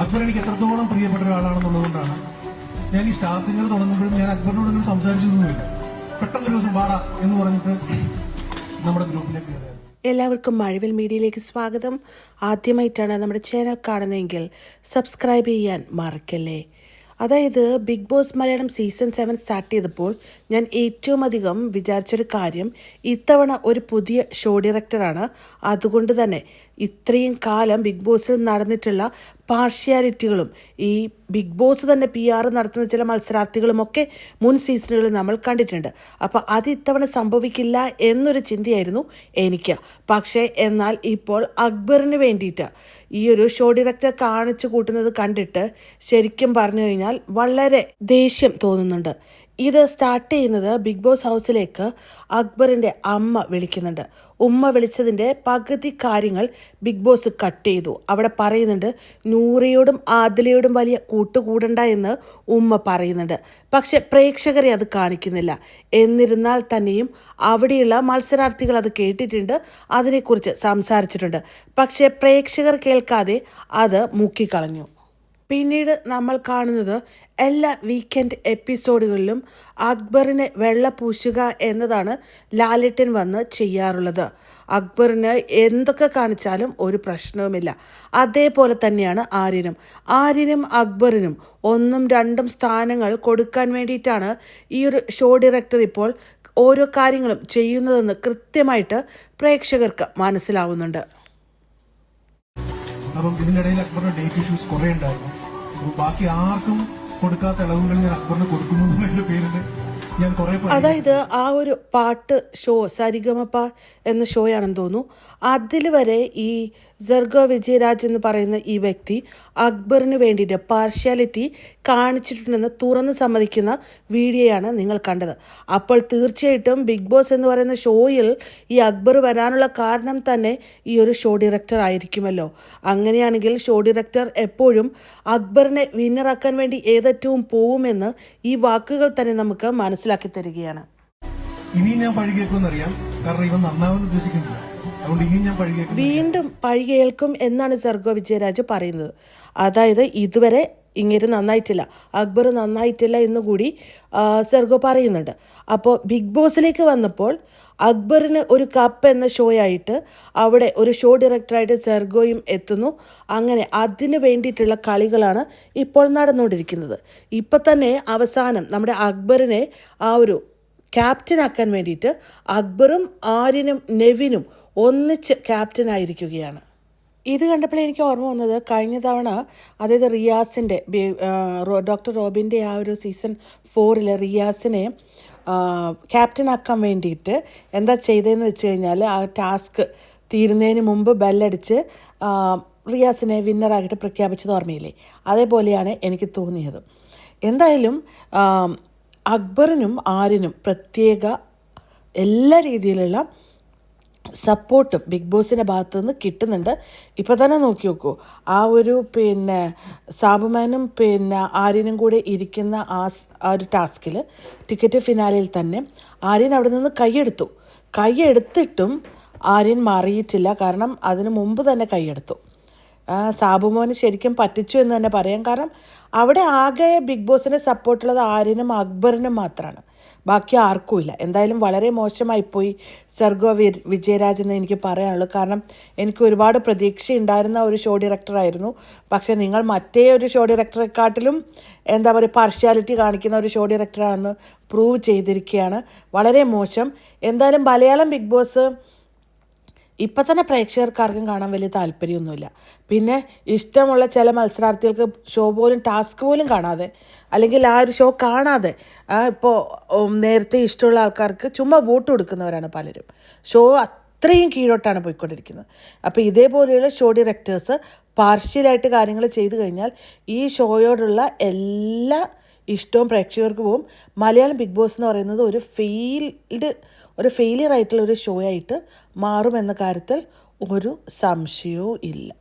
അക്ബർ എനിക്ക് എത്രത്തോളം പ്രിയപ്പെട്ട ഒരാളാണെന്നുള്ളതുകൊണ്ടാണ് ഞാൻ ഈ സ്റ്റാർ സിംഗർ തുടങ്ങുമ്പോഴും ഞാൻ അക്ബറിനോട് അക്ബറിനോടൊന്നും സംസാരിച്ചതൊന്നുമില്ല. പെട്ടെന്ന് ദിവസം പാടാ എന്ന് പറഞ്ഞിട്ട് നമ്മുടെ ഗ്രൂപ്പിലേക്ക് എല്ലാവർക്കും മഴവിൽ മീഡിയയിലേക്ക് സ്വാഗതം. ആദ്യമായിട്ടാണ് നമ്മുടെ ചാനൽ കാണുന്നതെങ്കിൽ സബ്സ്ക്രൈബ് ചെയ്യാൻ മറക്കല്ലേ? അതായത് Bigg Boss Malayalam season seven start ചെയ്തപ്പോൾ ഞാൻ ഏറ്റവും അധികം വിചാരിച്ചൊരു കാര്യം ഇത്തവണ ഒരു പുതിയ ഷോ ഡയറക്ടറാണ് അതുകൊണ്ട് തന്നെ ഇത്രയും കാലം ബിഗ് ബോസിൽ നടന്നിട്ടുള്ള പാർഷ്യാലിറ്റികളും ഈ ബിഗ് ബോസ് തന്നെ പി ആർ നടത്തുന്ന ചില മത്സരാർത്ഥികളുമൊക്കെ മുൻ സീസണുകളിൽ നമ്മൾ കണ്ടിട്ടുണ്ട്. അപ്പോൾ അത് ഇത്തവണ സംഭവിക്കില്ല എന്നൊരു ചിന്തയായിരുന്നു എനിക്ക്. പക്ഷേ എന്നാൽ ഇപ്പോൾ അക്ബറിന് വേണ്ടിയിട്ട് ഈ ഒരു ഷോ ഡയറക്ടർ കാണിച്ചു കൂട്ടുന്നത് കണ്ടിട്ട് ശരിക്കും പറഞ്ഞു കഴിഞ്ഞാൽ വളരെ ദേഷ്യം തോന്നുന്നുണ്ട്. ഇത് സ്റ്റാർട്ട് ചെയ്യുന്നത് ബിഗ് ബോസ് ഹൗസിലേക്ക് അക്ബറിന്റെ അമ്മ വിളിക്കുന്നുണ്ട്. ഉമ്മ വിളിച്ചതിന്റെ പകുതി കാര്യങ്ങൾ ബിഗ് ബോസ് കട്ട് ചെയ്തു. അവിടെ പറയുന്നുണ്ട് നൂറയോടും ആദിലയോടും വലിയ കൂട്ടുകൂടണ്ട എന്ന് ഉമ്മ പറയുന്നുണ്ട്. പക്ഷെ പ്രേക്ഷകരെ അത് കാണിക്കുന്നില്ല. എന്നിരുന്നാൽ തന്നെയും അവിടെയുള്ള മത്സരാർത്ഥികൾ അത് കേട്ടിട്ടുണ്ട് അതിനെക്കുറിച്ച് സംസാരിച്ചിട്ടുണ്ട്. പക്ഷേ പ്രേക്ഷകർ കേൾക്കാതെ അത് മുക്കിക്കളഞ്ഞു. പിന്നീട് നമ്മൾ കാണുന്നത് എല്ലാ വീക്കെൻഡ് എപ്പിസോഡുകളിലും അക്ബറിനെ വെള്ള പൂശുക എന്നതാണ് ലാലിട്ടൻ വന്ന് ചെയ്യാറുള്ളത്. അക്ബറിന് എന്തൊക്കെ കാണിച്ചാലും ഒരു പ്രശ്നവുമില്ല. അതേപോലെ തന്നെയാണ് ആര്യനും. ആര്യനും അക്ബറിനും ഒന്നും രണ്ടും സ്ഥാനങ്ങൾ കൊടുക്കാൻ വേണ്ടിയിട്ടാണ് ഈ ഒരു ഷോ ഡയറക്ടർ ഇപ്പോൾ ഓരോ കാര്യങ്ങളും ചെയ്യുന്നതെന്ന് കൃത്യമായിട്ട് പ്രേക്ഷകർക്ക് മനസ്സിലാവുന്നുണ്ട്. അപ്പം ഇതിനിടയിൽ അക്ബറിന്റെ ഡേറ്റ് ഇഷ്യൂസ് കുറേ ഉണ്ടായിരുന്നു. ബാക്കി ആർക്കും കൊടുക്കാത്ത ഇളവുകൾ ഞാൻ അക്ബറിന് കൊടുക്കുന്നു എന്നതിന്റെ പേരിൽ അതായത് ആ ഒരു പാട്ട് ഷോ സരിഗമപ്പ എന്ന ഷോയാണെന്ന് തോന്നുന്നു. അതിൽ വരെ ഈ ജർഗോ വിജയരാജ് എന്ന് പറയുന്ന ഈ വ്യക്തി അക്ബറിന് വേണ്ടിയിട്ട് പാർഷ്യാലിറ്റി കാണിച്ചിട്ടുണ്ടെന്ന് തുറന്ന് സമ്മതിക്കുന്ന വീഡിയോയാണ് നിങ്ങൾ കണ്ടത്. അപ്പോൾ തീർച്ചയായിട്ടും ബിഗ് ബോസ് എന്ന് പറയുന്ന ഷോയിൽ ഈ അക്ബർ വരാനുള്ള കാരണം തന്നെ ഈ ഒരു ഷോ ഡയറക്ടർ ആയിരിക്കുമല്ലോ. അങ്ങനെയാണെങ്കിൽ ഷോ ഡയറക്ടർ എപ്പോഴും അക്ബറിനെ വിന്നറാക്കാൻ വേണ്ടി ഏതറ്റവും പോവുമെന്ന് ഈ വാക്കുകൾ തന്നെ നമുക്ക് മനസ്സിലാക്കി തരികയാണ്. ഇനി ഞാൻ പഴി കേൾക്കുമെന്നറിയാം. കാരണം ഇവൻ നന്നാവാൻ ഉദ്ദേശിക്കുന്നില്ല. വീണ്ടും പഴികേൽക്കും എന്നാണ് സർഗോ വിജയരാജ് പറയുന്നത്. അതായത് ഇതുവരെ ഇങ്ങനെ നന്നായിട്ടില്ല. അക്ബർ നന്നായിട്ടില്ല എന്ന് കൂടി സെർഗോ പറയുന്നുണ്ട്. അപ്പോൾ ബിഗ് ബോസിലേക്ക് വന്നപ്പോൾ അക്ബറിന് ഒരു കപ്പ് എന്ന ഷോ ആയിട്ട് അവിടെ ഒരു ഷോ ഡയറക്ടറായിട്ട് സെർഗോയും എത്തുന്നു. അങ്ങനെ അതിന് വേണ്ടിയിട്ടുള്ള കളികളാണ് ഇപ്പോൾ നടന്നുകൊണ്ടിരിക്കുന്നത്. ഇപ്പം തന്നെ അവസാനം നമ്മുടെ അക്ബറിനെ ആ ഒരു ക്യാപ്റ്റനാക്കാൻ വേണ്ടിയിട്ട് അക്ബറും ആര്യനും നെവിനും ഒന്നിച്ച് ക്യാപ്റ്റനായിരിക്കുകയാണ് ഇത് കണ്ടപ്പോൾ എനിക്ക് ഓർമ്മ വന്നത് കഴിഞ്ഞ തവണ അതായത് റിയാസിന്റെ ഡോക്ടർ റോബിന്റെ ആ ഒരു സീസൺ ഫോറിൽ റിയാസിനെ ക്യാപ്റ്റനാക്കാൻ വേണ്ടിയിട്ട് എന്താ ചെയ്തതെന്ന് വെച്ച് കഴിഞ്ഞാൽ ആ ടാസ്ക് തീരുന്നതിന് മുമ്പ് ബെല്ലടിച്ച് റിയാസിനെ വിന്നറാക്കിയിട്ട് പ്രഖ്യാപിച്ചത് ഓർമ്മയില്ലേ? അതേപോലെയാണ് എനിക്ക് തോന്നിയത്. എന്തായാലും അക്ബറിനും ആരിനും പ്രത്യേക എല്ലാ രീതിയിലുള്ള സപ്പോർട്ടും ബിഗ് ബോസിന്റെ ഭാഗത്തു നിന്ന് കിട്ടുന്നുണ്ട്. ഇപ്പോൾ തന്നെ നോക്കി നോക്കൂ. ആ ഒരു പിന്നെ സാബുമാനും പിന്നെ ആര്യനും കൂടെ ഇരിക്കുന്ന ആ ഒരു ടാസ്കിൽ ടിക്കറ്റ് ഫിനാലിൽ തന്നെ ആര്യൻ അവിടെ നിന്ന് കൈയെടുത്തു. കൈയെടുത്തിട്ടും ആര്യൻ മാറിയിട്ടില്ല. കാരണം അതിന് മുമ്പ് തന്നെ കൈയെടുത്തു. സാബുമോന് ശരിക്കും പറ്റിച്ചു എന്ന് തന്നെ പറയാം. കാരണം അവിടെ ആകെ ബിഗ് ബോസിനെ സപ്പോർട്ടുള്ളത് ആര്യനും അക്ബറിനും മാത്രമാണ് ബാക്കി ആർക്കുമില്ല എന്തായാലും വളരെ മോശമായിപ്പോയി സർഗോ വി വിജയരാജ് എന്ന് എനിക്ക് പറയാനുള്ളൂ. കാരണം എനിക്ക് ഒരുപാട് പ്രതീക്ഷ ഉണ്ടായിരുന്ന ഒരു ഷോ ഡയറക്ടറായിരുന്നു പക്ഷേ നിങ്ങൾ മറ്റേ ഒരു ഷോ ഡയറക്ടറെക്കാട്ടിലും എന്താ പറയുക പാർഷ്യാലിറ്റി കാണിക്കുന്ന ഒരു ഷോ ഡയറക്ടറാണെന്ന് പ്രൂവ് ചെയ്തിരിക്കുകയാണ്. വളരെ മോശം. എന്തായാലും മലയാളം ബിഗ് ബോസ് ഇപ്പം തന്നെ പ്രേക്ഷകർക്കാർക്കും കാണാൻ വലിയ താല്പര്യമൊന്നുമില്ല. പിന്നെ ഇഷ്ടമുള്ള ചില മത്സരാർത്ഥികൾക്ക് ഷോ പോലും ടാസ്ക് പോലും കാണാതെ അല്ലെങ്കിൽ ആ ഒരു ഷോ കാണാതെ ഇപ്പോൾ നേരത്തെ ഇഷ്ടമുള്ള ആൾക്കാർക്ക് ചുമ്മാ വോട്ട് കൊടുക്കുന്നവരാണ് പലരും. ഷോ അത്രയും കീഴോട്ടാണ് പോയിക്കൊണ്ടിരിക്കുന്നത്. അപ്പോൾ ഇതേപോലെയുള്ള ഷോ ഡയറക്ടേഴ്സ് പാർഷ്യലായിട്ട് കാര്യങ്ങൾ ചെയ്തു കഴിഞ്ഞാൽ ഈ ഷോയോടുള്ള എല്ലാ ഇഷ്ടവും പ്രേക്ഷകർക്ക് പോവും. മലയാളം ബിഗ് ബോസ് എന്ന് പറയുന്നത് ഒരു ഫെയിൽഡ് ഒരു ഫെയിലിയർ ആയിട്ടുള്ള ഒരു ഷോ ആയിട്ട് മാറുമെന്ന കാര്യത്തിൽ ഒരു സംശയവും ഇല്ല.